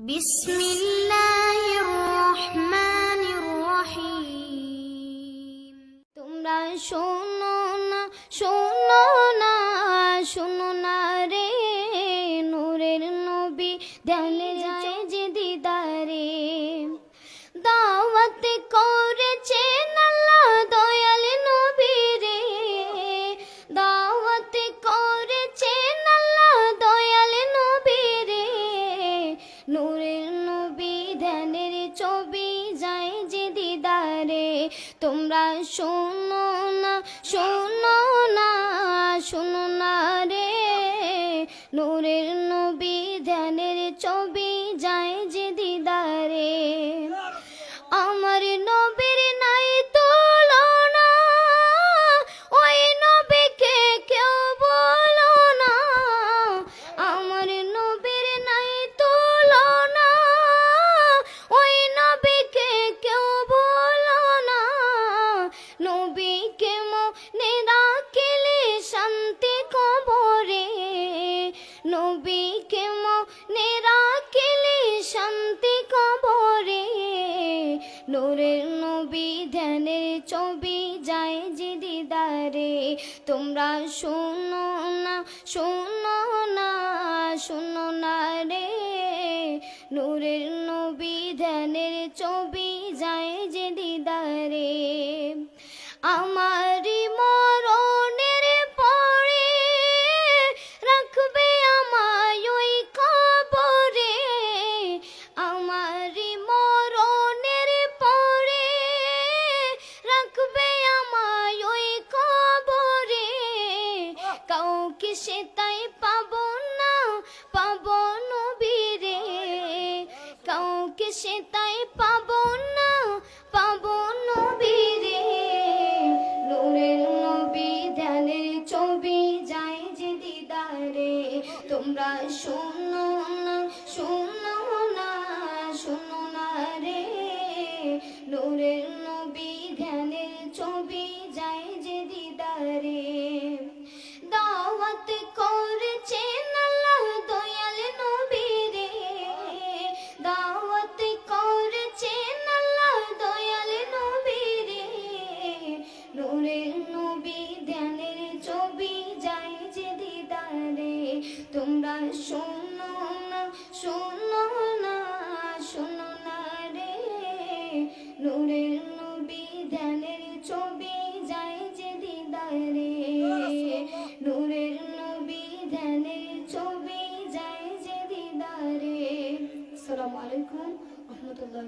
بسم الله الرحمن الرحيم তোমরা শোনো না শোনো না শোনো না রে নূরের নবী দেওয়ালে নূরের নবী ধ্যানের ছবি যায় যে দিদারে। তোমরা শোনো না শোনো না শোনো না রে। নূরের নবী ধ্যানের ছবি নবীকে মনে রাখলে শান্তি কবরে? নবীকে মনে রাখলে শান্তি কবরে? নূরের নবী ধ্যানের ছবি যায় যে দিদারে। তোমরা শোনো না শোনো না শোনো না রে। নূরের নবী ধ্যানের ছবি যায় যে দিদারে। আমারই মরণের পরে রাখবে আমায় ওই কবরে। আমারই মরণের পরে রাখবে আমায় ওই কবরে। কাউকে সে তাই পাবো না, পাবো নবীরে। কাউকে সে তাই পাবো না, পাবো নবীরে। তোমরা শোনো না শোনো না শোনো না রে। নূরের নবী ধ্যানের ছবি যায় যে দিদারে। দাওয়াত শোনো না শোনো না শোনো না রে। নূরের নবী ধ্যানের ছবি যায় যে দিদারে নূরের নবী ধ্যানের ছবি যায় যে দিদারে আসসালামু আলাইকুম, রহমতুল্লাহ